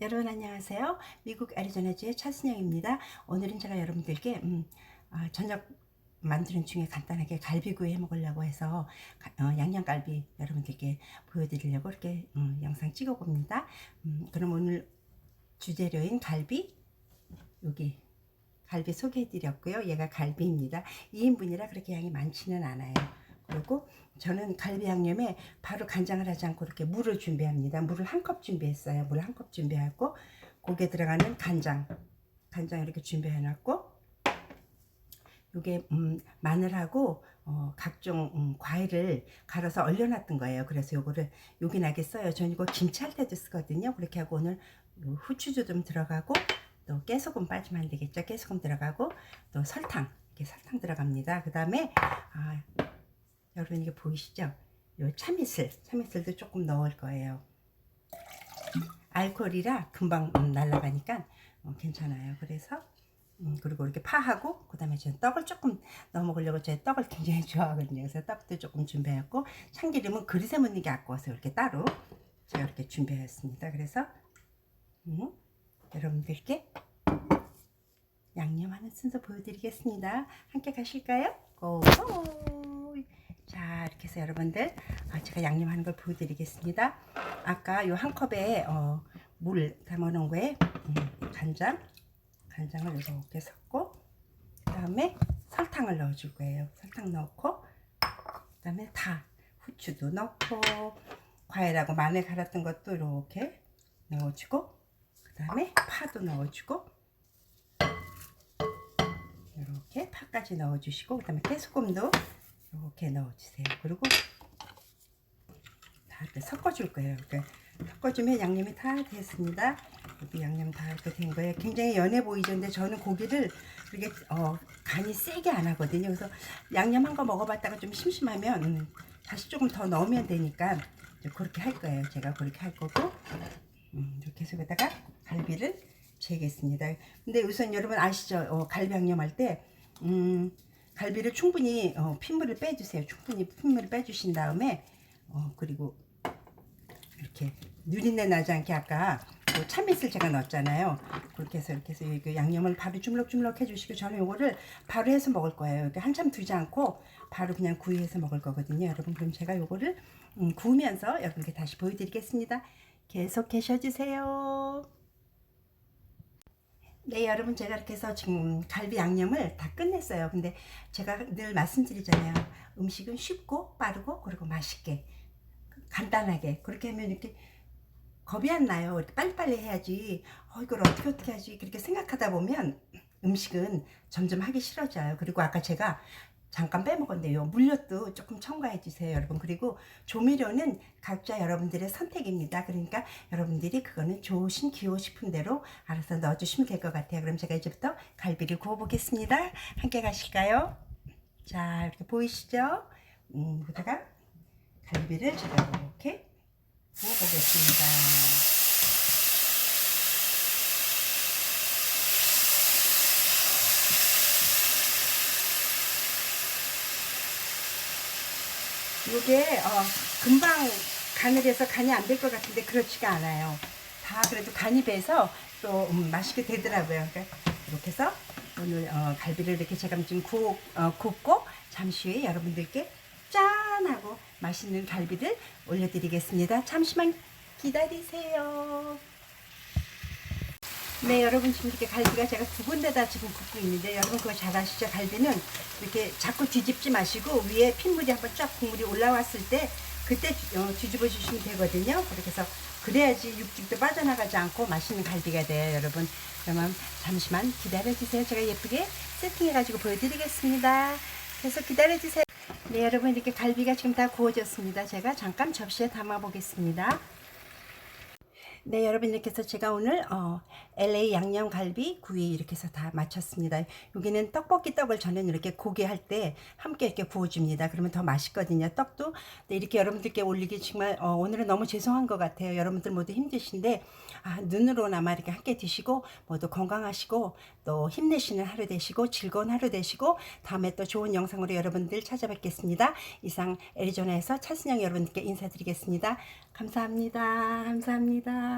여러분 안녕하세요. 미국 애리조나주의 차순영입니다. 오늘은 제가 여러분들께 음, 아, 저녁 만드는 중에 간단하게 갈비구이 해 먹으려고 해서 가- 어, 양념갈비 여러분들께 보여드리려고 이렇게 음, 영상 찍어봅니다. 음, 그럼 오늘 주재료인 갈비 여기 갈비 소개해드렸고요. 얘가 갈비입니다. 2인분이라 그렇게 양이 많지는 않아요. 그리고 저는 갈비 양념에 바로 간장을 하지 않고 이렇게 물을 준비합니다. 물을 한 컵 준비했어요. 물 한 컵 준비하고 고기에 들어가는 간장, 간장 이렇게 준비해 놨고 요게 음, 마늘하고 어, 각종 음, 과일을 갈아서 얼려놨던 거예요. 그래서 요거를 나게 써요. 전 이거 김치할 때도 쓰거든요. 그렇게 하고 오늘 요 후추도 좀 들어가고 또 깨소금 빠지면 안 되겠죠. 깨소금 들어가고 또 설탕 이렇게 설탕 들어갑니다. 그 다음에 아, 여러분 이게 보이시죠? 요 참이슬, 참이슬도 조금 넣을 거예요. 알코올이라 금방 음, 날아가니까 어, 괜찮아요. 그래서 음, 그리고 이렇게 파하고 그다음에 저는 떡을 조금 넣어 먹으려고 제가 떡을 굉장히 좋아하거든요. 그래서 떡도 조금 준비했고 참기름은 그릇에 묻는 게 아까워서 이렇게 따로 제가 이렇게 준비했습니다. 그래서 음, 여러분들께 양념하는 순서 보여드리겠습니다. 함께 가실까요? 고! 자 이렇게 해서 여러분들 아, 제가 양념하는 걸 보여드리겠습니다. 아까 요한 컵에 어, 물 담아놓은 거에 음, 간장 간장을 이렇게 섞고 그 다음에 설탕을 넣어줄 거예요. 설탕 넣고 그 다음에 다 후추도 넣고 과일하고 마늘 갈았던 것도 이렇게 넣어주고 그 다음에 파도 넣어주고 이렇게 파까지 넣어주시고 그 다음에 깨소금도 이렇게 넣어주세요. 그리고 다 이렇게 섞어줄 거예요. 이렇게 섞어주면 양념이 다 됐습니다. 여기 양념 다 이렇게 된 거예요. 굉장히 연해 보이죠. 근데 저는 고기를 이렇게 어, 간이 세게 안 하거든요. 그래서 양념 한 거 먹어봤다가 좀 심심하면 음, 다시 조금 더 넣으면 되니까 그렇게 할 거예요. 제가 그렇게 할 거고 음, 이렇게 해서 여기다가 갈비를 재겠습니다. 근데 우선 여러분 아시죠? 어, 갈비 양념 할 때 음, 갈비를 충분히 어, 핏물을 빼주세요. 충분히 핏물을 빼주신 다음에 어, 그리고 이렇게 누린내 나지 않게 아까 그 참이슬 제가 넣었잖아요. 그렇게 해서 이렇게 해서 이거 양념을 바로 주물럭주물럭 해주시고 저는 이거를 바로 해서 먹을 거예요. 이렇게 한참 두지 않고 바로 그냥 구이해서 먹을 거거든요. 여러분 그럼 제가 이거를 음, 구우면서 여러분께 다시 보여드리겠습니다. 계속 계셔주세요. 네, 여러분 제가 이렇게 해서 지금 갈비 양념을 다 끝냈어요. 근데 제가 늘 말씀드리잖아요. 음식은 쉽고 빠르고 그리고 맛있게 간단하게 그렇게 하면 이렇게 겁이 안 나요. 이렇게 빨리빨리 해야지. 어, 이걸 어떻게 어떻게 하지? 그렇게 생각하다 보면 음식은 점점 하기 싫어져요. 그리고 아까 제가 잠깐 빼먹었는데요. 물엿도 조금 첨가해 주세요, 여러분. 그리고 조미료는 각자 여러분들의 선택입니다. 그러니까 여러분들이 그거는 좋으신 기호 싶은 대로 알아서 넣어주시면 될 것 같아요. 그럼 제가 이제부터 갈비를 구워보겠습니다. 함께 가실까요? 자, 이렇게 보이시죠? 음, 여기다가 갈비를 제가 이렇게 구워보겠습니다. 이게 어, 금방 간을 해서 간이 안 될 것 같은데 그렇지가 않아요. 다 그래도 간이 배서 또 음, 맛있게 되더라고요. 그러니까 이렇게 해서 오늘 어, 갈비를 이렇게 제가 지금 구, 어, 굽고 잠시 후에 여러분들께 짠 하고 맛있는 갈비를 올려드리겠습니다. 잠시만 기다리세요. 네, 여러분 지금 이렇게 갈비가 제가 두 군데다 지금 굽고 있는데 여러분 그거 잘 아시죠? 갈비는 이렇게 자꾸 뒤집지 마시고 위에 핏물이 한번 쫙 국물이 올라왔을 때 그때 어, 뒤집어 주시면 되거든요. 그렇게 해서 그래야지 육즙도 빠져나가지 않고 맛있는 갈비가 돼요, 여러분. 그러면 잠시만 기다려 주세요. 제가 예쁘게 세팅해 가지고 보여드리겠습니다. 그래서 기다려 주세요. 네, 여러분 이렇게 갈비가 지금 다 구워졌습니다. 제가 잠깐 접시에 담아 보겠습니다. 네, 여러분 이렇게 해서 제가 오늘 어, LA 양념 갈비 구이 이렇게 해서 다 마쳤습니다. 여기는 떡볶이 떡을 저는 이렇게 고기 할 때 함께 이렇게 구워줍니다. 그러면 더 맛있거든요. 떡도 네, 이렇게 여러분들께 올리기 정말 어, 오늘은 너무 죄송한 것 같아요. 여러분들 모두 힘드신데 아, 눈으로나마 이렇게 함께 드시고 모두 건강하시고 또 힘내시는 하루 되시고 즐거운 하루 되시고 다음에 또 좋은 영상으로 여러분들 찾아뵙겠습니다. 이상 애리조나에서 차순영 여러분들께 인사드리겠습니다. 감사합니다. 감사합니다.